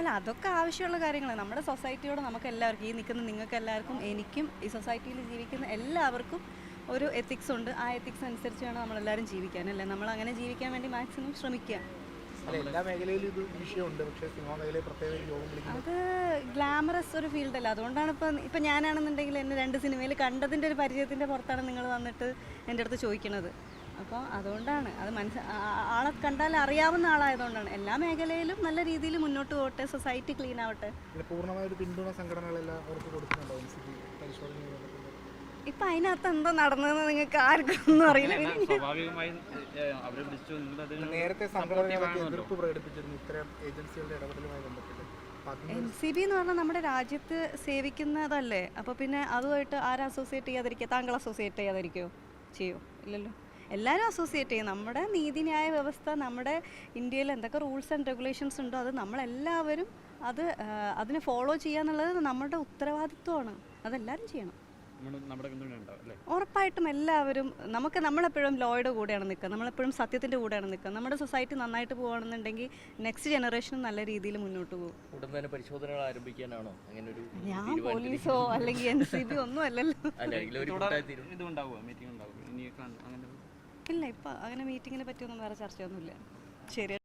അല്ല അതൊക്കെ ആവശ്യമുള്ള കാര്യങ്ങളാണ് നമ്മുടെ സൊസൈറ്റിയോട് നമുക്ക് എല്ലാവർക്കും ഈ നിൽക്കുന്ന നിങ്ങൾക്ക് എല്ലാവർക്കും എനിക്കും ഈ സൊസൈറ്റിയിൽ ജീവിക്കുന്ന എല്ലാവർക്കും ഒരു എത്തിക്സ് ഉണ്ട്. ആ എത്തിക്സ് അനുസരിച്ച് വേണം നമ്മളെല്ലാവരും ജീവിക്കാൻ അല്ലേ? നമ്മൾ അങ്ങനെ ജീവിക്കാൻ വേണ്ടി മാക്സിമം ശ്രമിക്കുക. അല്ല എല്ലാ മേഖലയിലും ഇത് വിഷയമുണ്ട്. പക്ഷേ സിനിമാ മേഖലയിൽ പ്രത്യേക ഒരു അത് ഗ്ലാമറസ് ഒരു ഫീൽഡല്ല. അതുകൊണ്ടാണ് ഇപ്പം ഇപ്പം ഞാനാണെന്നുണ്ടെങ്കിൽ എന്നെ രണ്ട് സിനിമയിൽ കണ്ടതിന്റെ ഒരു പരിചയത്തിന്റെ പുറത്താണ് നിങ്ങൾ വന്നിട്ട് എന്റെ അടുത്ത് ചോദിക്കുന്നത് അപ്പോൾ അതുകൊണ്ടാണ്. അത് മനസ്സ് ആളെ കണ്ടാൽ അറിയാവുന്ന ആളായതുകൊണ്ടാണ്. എല്ലാ മേഖലയിലും നല്ല രീതിയിൽ മുന്നോട്ട് പോകട്ടെ സൊസൈറ്റി ക്ലീൻ ആവട്ടെ. പൂർണമായ ഒരു പിന്തുണ സംഘടനകളെല്ലാം അവർക്ക് കൊടുക്കുന്നുണ്ടോ? ഇപ്പം അതിനകത്ത് എന്താ നടന്നതെന്ന് നിങ്ങൾക്ക് ആർക്കും ഒന്നും അറിയില്ല നേരത്തെ സംഘടനകളൊക്കെ എതിർപ്പ് പ്രകടിപ്പിച്ചിരുന്നു. ഇത്തരം ഏജൻസികളുടെ ഇടപെടലുമായി ബന്ധപ്പെട്ട്. അപ്പൊ എൻ സി ബി എന്ന് പറഞ്ഞാൽ നമ്മുടെ രാജ്യത്ത് സേവിക്കുന്നതല്ലേ? അപ്പോൾ പിന്നെ അതുമായിട്ട് ആരും അസോസിയേറ്റ് ചെയ്യാതിരിക്കുക? താങ്കൾ അസോസിയേറ്റ് ചെയ്യാതിരിക്കുമോ ചെയ്യോ? ഇല്ലല്ലോ. എല്ലാവരും അസോസിയേറ്റ് ചെയ്യും. നമ്മുടെ നീതിന്യായ വ്യവസ്ഥ നമ്മുടെ ഇന്ത്യയിൽ എന്തൊക്കെ റൂൾസ് ആൻഡ് റെഗുലേഷൻസ് ഉണ്ടോ അത് നമ്മളെല്ലാവരും അത് അതിനെ ഫോളോ ചെയ്യുക എന്നുള്ളത് നമ്മുടെ ഉത്തരവാദിത്വമാണ്. അതെല്ലാവരും ചെയ്യണം. ഉറപ്പായിട്ടും എല്ലാവരും നമുക്ക് നമ്മളെപ്പോഴും ലോയുടെ കൂടെയാണ് നിൽക്കുക. നമ്മളെപ്പോഴും സത്യത്തിന്റെ കൂടെയാണ് നിൽക്കുക. നമ്മുടെ സൊസൈറ്റി നന്നായിട്ട് പോകുകയാണെന്നുണ്ടെങ്കിൽ നെക്സ്റ്റ് ജനറേഷനും നല്ല രീതിയിൽ മുന്നോട്ട് പോകും. ഉടൻ തന്നെ പരിശോധനകൾ ആരംഭിക്കാനാണോ? അങ്ങനെ ഒരു ഞാൻ പോലീസോ അല്ലെങ്കിൽ എൻ സി ബി ഒന്നും അല്ലല്ലോ. മീറ്റിംഗ് ഉണ്ടാവുക ഇനി അങ്ങനെ ഇല്ല ഇപ്പോൾ അങ്ങനെ മീറ്റിങ്ങിനെ പറ്റിയൊന്നും വേറെ ചർച്ചയൊന്നുമില്ല. ശരി